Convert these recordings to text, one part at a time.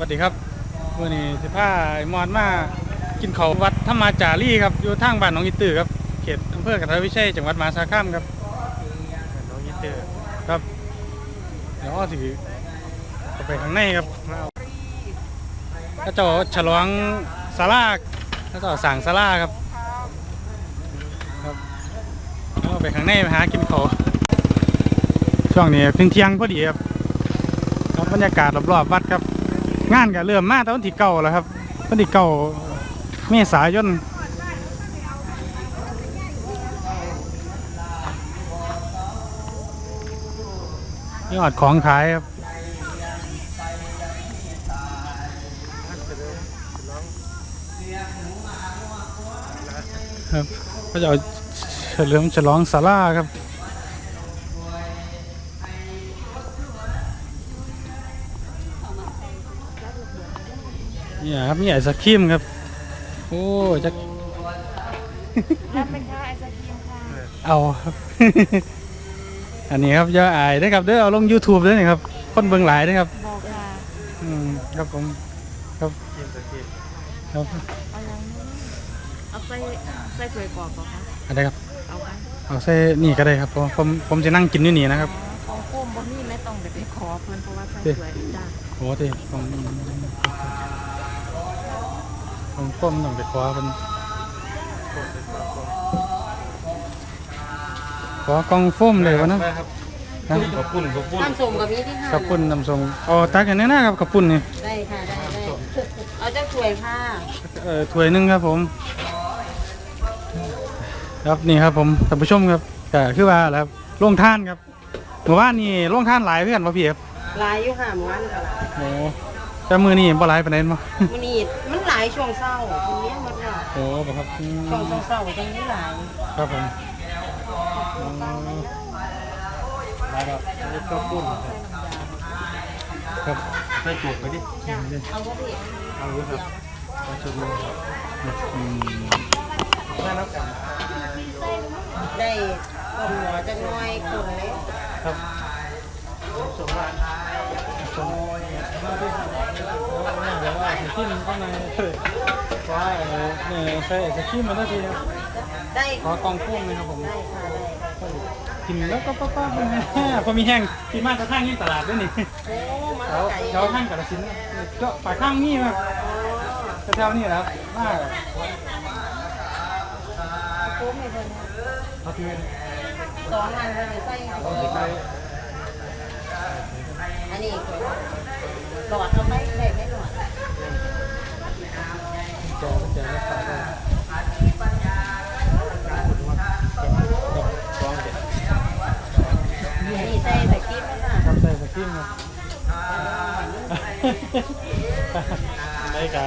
สวัสดีครับวันนี้สิพามอนมากินเขาววัดธรรมาจารีครับอยู่ทางบ้านหนองอีตือครับเขตอำเภอกันทวิชัยจังหวัดมหาสารคามครับหนองอีตือครับเดี๋ยวอ้อสิไปข้างในครับมาเอาถ้าเจ้าฉลองศาลาถ้าเจ้าสั่งศาลาครับครับเอาไปข้างในไปหากินเขาวช่วงนี้เพิ่งเที่ยงพอดีครับบรรยากาศรอบๆวัดครับ งานก็เริ่มมาแต่วันที่เก่าแล้วครับวันที่เก่าเมษายนยอดของขายครับครับก็จะเอาเฉลิมฉลองศาลาครับ เนี่ยครับมีไอศครีมครับ โอ้จะรับไหมคะไอศครีมค่ะเอาครับ อันนี้ครับอย่าอายนะครับเด้อเอาลง YouTube ด้วยนะครับ คนเบิ่งหลายนะครับ บอกค่ะอืมครับผมครับครับเอายังเอาใส่ใส่ถ้วยกรอบบอกคะอะไรครับ เอาค่ะเอาใส่นี่ก็ได้ครับผมผมผมจะนั่งกินอยู่นี่นะครับ ของโค้มบ่มีไม่ต้องไปขอเพิ่นเพราะว่าใส่ถ้วยจ้าโอ้ทีผม ผมก้มต้องไปคว้าเป็นขอกล่องโฟมเลยวะนะนะขอบคุณขอบคุณน้ำส้มกับนี้ที่ห้าขับปุ่นนำส่งเอาตักอันนี้นะครับขับปุ่นนี่ได้ค่ะได้ได้เอาจักถ้วยค่ะเอ่อถ้วยหนึงครับผม ครับนี่ครับผมท่านผู้ชมครับก็คือว่าแล้วครับโรงท่านครับเมื่อวานนี่โรงท่านหลายเพื่อนป่ะพี่ครับหลายอยู่ค่ะหมู่บ้านก็หลายโอ้ แต่มือนี่บ่หลายปานใดมั้งมื้อนี้มันหลายช่วงเช้าคนเลี้ยงหมดแล้วโอ้บ่ครับอืมช่วงเช้าๆจังนี้หลายครับผมอ๋อมาครับนี่ขอบคุณครับใส่จุกไปดิจ้ะเอาบ่พี่เอาเลยครับเอาชุดนี้ครับอืมได้แล้วกันได้ต้มหัวจักหน่อยคนเลยครับสมวัน ส่งเดี๋ยวว่าสิกินข้างในเลยว่าเนี่ยใส่สกิมมาได้ทีครับได้ขอกล่องโฟมนะครับผมได้ค่ะได้กินแล้วก็ป้าป้าเป็นไงพอมีแห้งกินมากกระทั่งนี่ตลาดด้วยนี่โอ้มาแถวไก่แถวข้างกระสินธุ์เจาะปากข้างนี่ครับแถวๆนี่แหละครับมากโค้งให้เพิ่นสองอันเลยใส่เอาไส่ อันนี้หลอดเอาไปได้ไหมหลอดแจกแจกแล้วขายได้สองเจ็ดอันนี้ใส่ใส่ครีมแล้วค่ะครับใส่สกิมครับได้กะ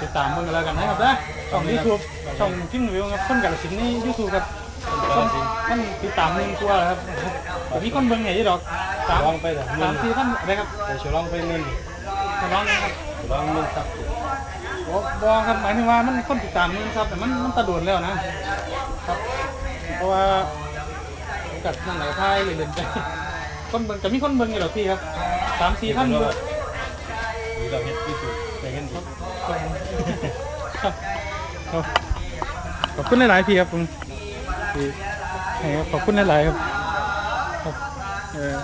ติดตามมึงกันแล้วกันนะครับนะช่องยูทูบช่องพิมพ์วิวครับคนกระสินธุ์นี่ยูทูบครับคนมันติดตามหนึ่งตัวแล้วครับแต่มีคนเบิ่งไงยี่ดอก สามลองไปเถอะสามสี่ท่านอะไรครับเดี๋ยวจะลองไปเงินจะร้องนะครับลองเงินครับบอบอครับหมายถึงว่ามันคนติดตามมันครับแต่มันมันตะโดดแล้วนะครับ เพราะว่ากัดนั่งไหนท้ายเลยเล่นไปคนเบิ่งแต่มีคนเบิ่งอยู่หรอกพี่ครับสามสี่ท่านเบิ่งหรือเราเห็ดที่สุดไปเงินดีครับครับขอบคุณหลายๆพี่ครับผมพี่ให้ครับขอบคุณหลายๆครับครับเออ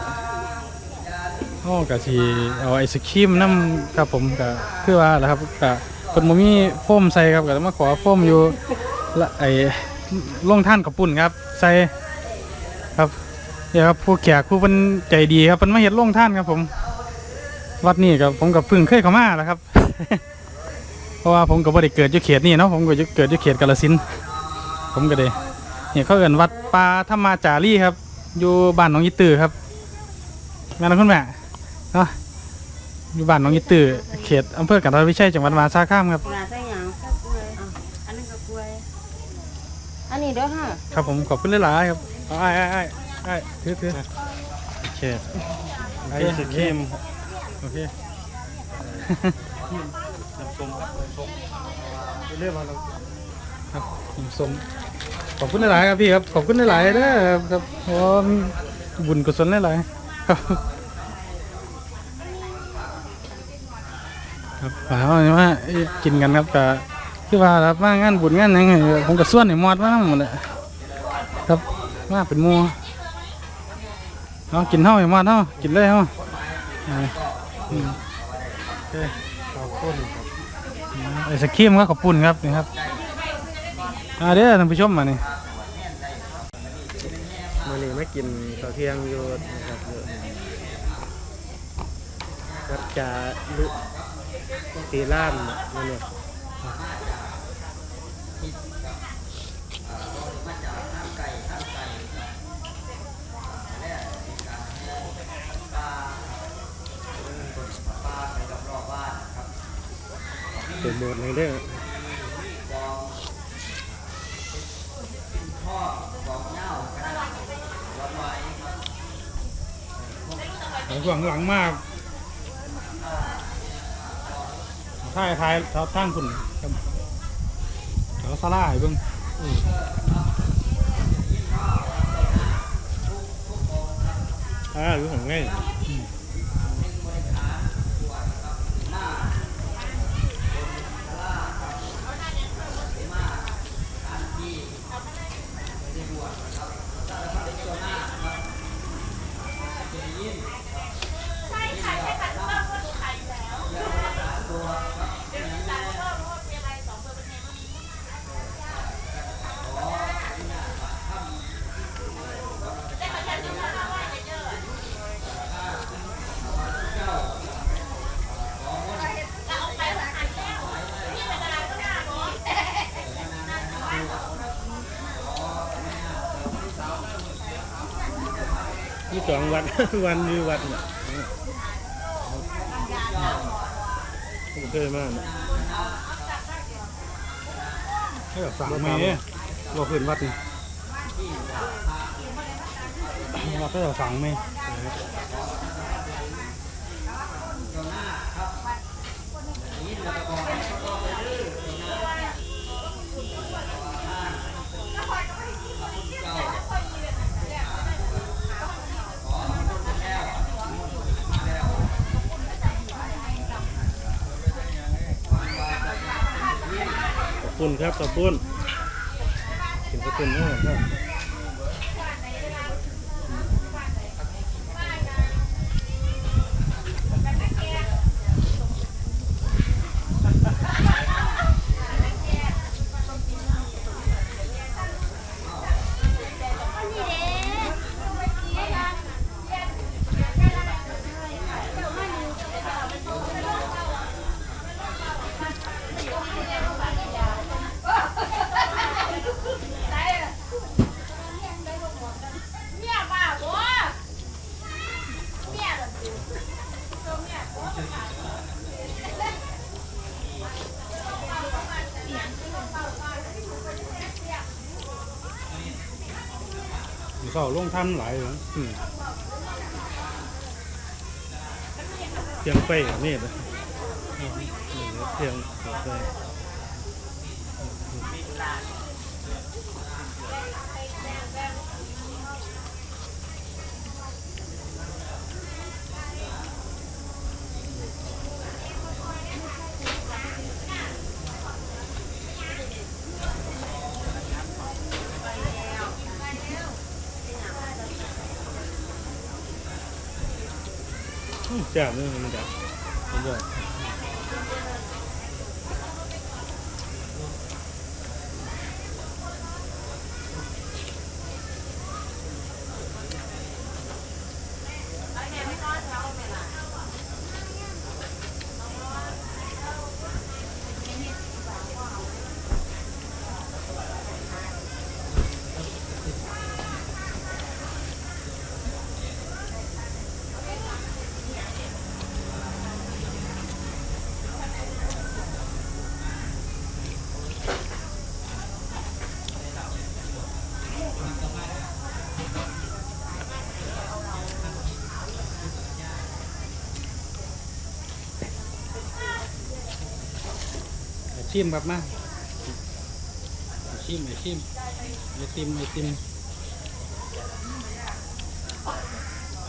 โอ้กะสีเอาไอศครีมน้ำครับผมกะคือว่าแหละครับกะคนบ่มีโฟมใส่ครับก็มาขอโฟมอยู่ละไอ้ลงท่านกับปุ่นครับ ใส่ครับเนี่ยครับผู้แขกผู้เป็นใจดีครับเป็นมาเห็ดลงท่านครับผม วัดนี้กับผมกับพึ่งเคยเข้ามาแล้วครับ เพราะว่าผมก็บ่ได้เกิดอยู่เขตนี้เนาะผมก็เกิดอยู่เขตกาฬสินธุ์ผมก็ได้เนี่ยเขาเอิ้นวัดป่าธรรมาจารีครับ อยู่บ้านหนองยีตือครับแม่นคุณแม่ เนาะอยู่บ้านหนองยีตือเขตอำเภอกันทรวิชัยจังหวัดมหาสารคามครับปลาใส่หยังก็กล้วยอะอันนี้ก็กล้วย อันนี้เด้อค่ะครับผมขอบคุณหลายๆครับเอาไอ้ไอ้ไอ้ไอ้ถือถือโอเคไอศครีมโอเคน้ำส้มครับน้ำส้มเรียกมาเราครับผมสมขอบคุณหลายๆครับพี่ครับขอบคุณหลายๆเด้อครับเพราะว่าบุญกุศลหลายๆครับ ครับป่าวนี่ว่ากินกันครับก็คือว่าครับมางานบุญงานหยังไงผมก็ส่วนให้หมอดมาหมดแหละครับมาเป็นหมู่เอากินเฮาให้หมอดเฮากินเลยเฮาอ่าอืมโอเคขอบคุณครับไอศครีมก็ขอบคุณครับนี่ครับอ่าเด้อท่านผู้ชมมานี่มื้อนี้มากินข้าวเที่ยงอยู่นะครับวัดจาลุ ตีล้านนั่นเนี่ยเป็นโบสถ์ในเด้อหลังหลังมาก ท้ายท้ายเท้าทางคุณครับแล้วซาร่าให้เบิ้งอ่ารู้ของไง องวัด วันวัดน่ะผมเคยมากนะให้แบบสั่งไม่เนี่ยบอขึ้นวัดนี่วัดให้แบบสั่งไม่ คุณครับขอบคุณกินขอบคุณมากครับาลงท่านหลายเลยเพียงไฟนี่นะเพียงไฟ อืมจ้าเนี่ยมัน ชิมครับมาไอชิมไอชิมไอติมไอติม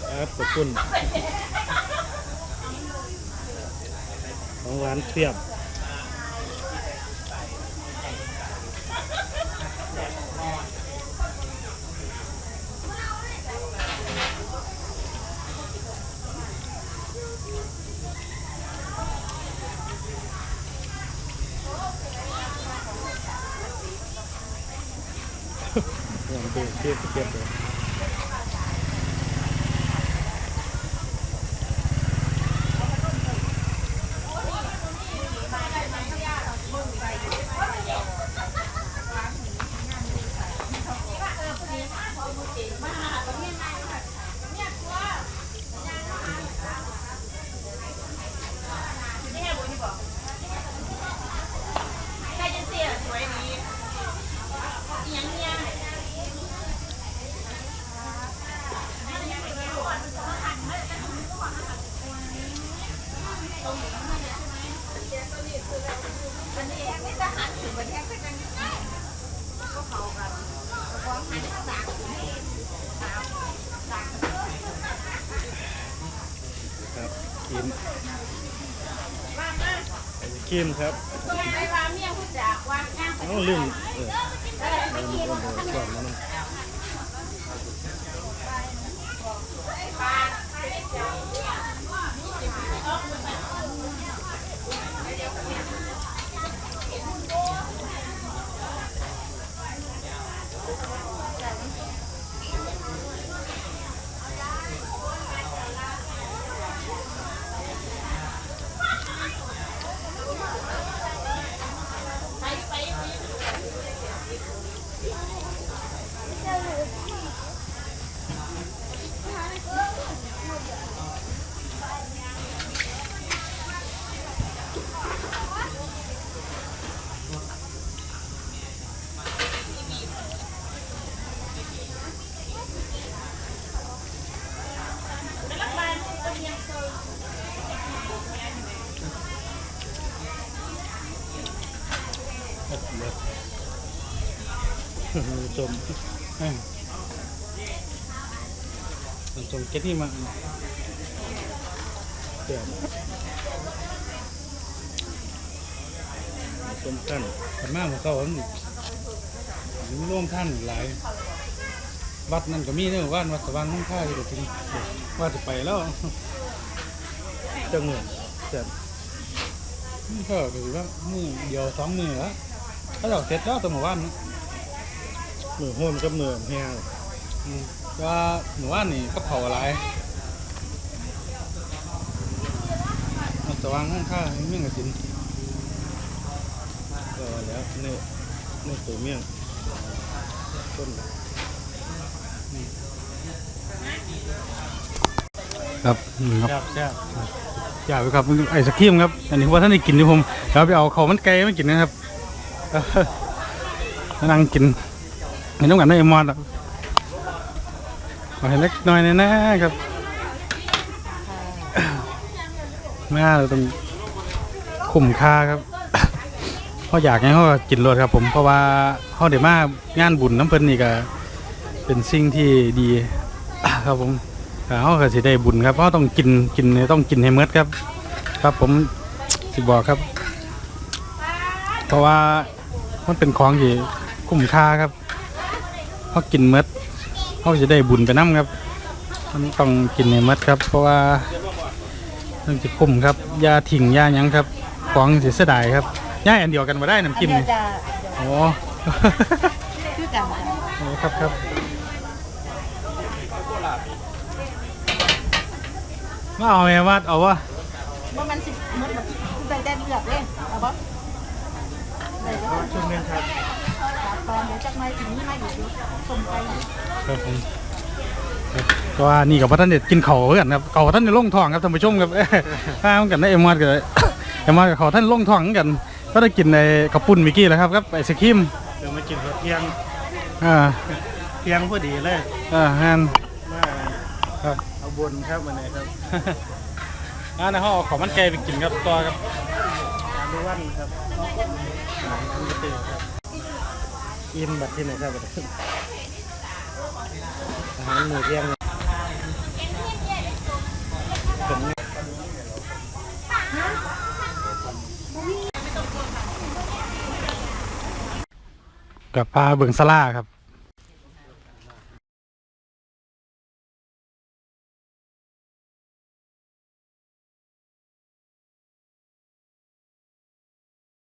ครับขอบคุณของของร้านเทียบ ลองดูเทียบเทียบเลย ครับกินกินครับไปวางเมียผู้จากวางย่างเอาลืมเออลืมคนก่อนนะ มันมือจมเออผมส่งเก็ตนี่มาเตียบจมขั้นขันมากของเขามันมีร่วมท่านหลาย วัดนั่นก็มีเรื่องวัดวัดสว่างมุ่งค่าที่จะถึงว่าจะไปแล้วจังเหมือนเตียบก็คือว่ามือเดียวสองมือแล้วถ้าเราเสร็จแล้วแตัวหมู่บ้านนะ มือโหนกับมือแห้งอืมก็หมู่บ้านนี่ก็เผาอะไรมันสว่างมุ่งค่าเมี่ยงกระสินก็แล้วเนี่ยเนี่ยตัวเมี่ยงต้นครับครับแซ่บแซ่บอยากไปครับไอศครีมครับ อันนี้ว่าท่านได้กินที่ผมแล้วไปเอาเขาวมันไก่มากินนะครับเออมานั่งกิน เห็นน้ำกันได้เอมอนอะขอให้เล็กน้อยหนอยนะครับมาเราต้องคุ้มค่าครับเขาอยากให้เขาก็กินรวดครับ ผมเพราะว่าเขาเดี๋ยวมางานบุญน้ำเพลินนี่ก็เป็นสิ่งที่ดีครับผมแต่เขาก็สิได้บุญครับเพราะต้องกินกินเนี่ยต้องกินให้เมดครับ ครับผมสิบอกครับ เพราะว่ามันเป็นของที่คุ้มค่าครับ เขากินเมดเขาจะได้บุญไปน้ำครับมันต้องกินให้เมดครับ เพราะว่ามันจะคุ้มครับยาถิ่งยาหยังครับของเสียเสียดายครับย่าอันเดียวกันมาได้น้ำจิ้มเดี๋ยนี่วจะโอ้คือกันโอ้ครับครับมาเอาไหมวัดเอาวะว่ามันสิมันแบบได้ได้เลือกเลยเอาบ่ได้ก็ชุดเมี่ยงครับตอน เดี๋ยวจักหน่อยถึงนี่มาอยู่ดีส่งไปครับผมครับก็ว่านี่กับพระท่านเด็ดกินเข่าวเพื่อนครับเข่าวท่านในล่งท้องครับท่านผู้ชมครับเอ้ยข้ามกันได้เอ็มวาดกันเลยเอ็มวาดกับเขาท่านล่งท้องกัน ก็ได้กินในกระปุ่นเมิกี้แหล้วครับครับไอศครีมเดี๋ยวมากินข้าวเที่ยงอ่าเที่ยงพอดีเลยอ่าฮันมาครับเอาบนครับมาไหนครับอ่าในห้องเอาของมันไก่ไปกินครับตัวครับตามด้วยวันครับอาหารคุณกระตือครับ อิ่มแบบที่ไหนครับอาหารมื้อเที่ยงกับปลาเบิงสลาครับ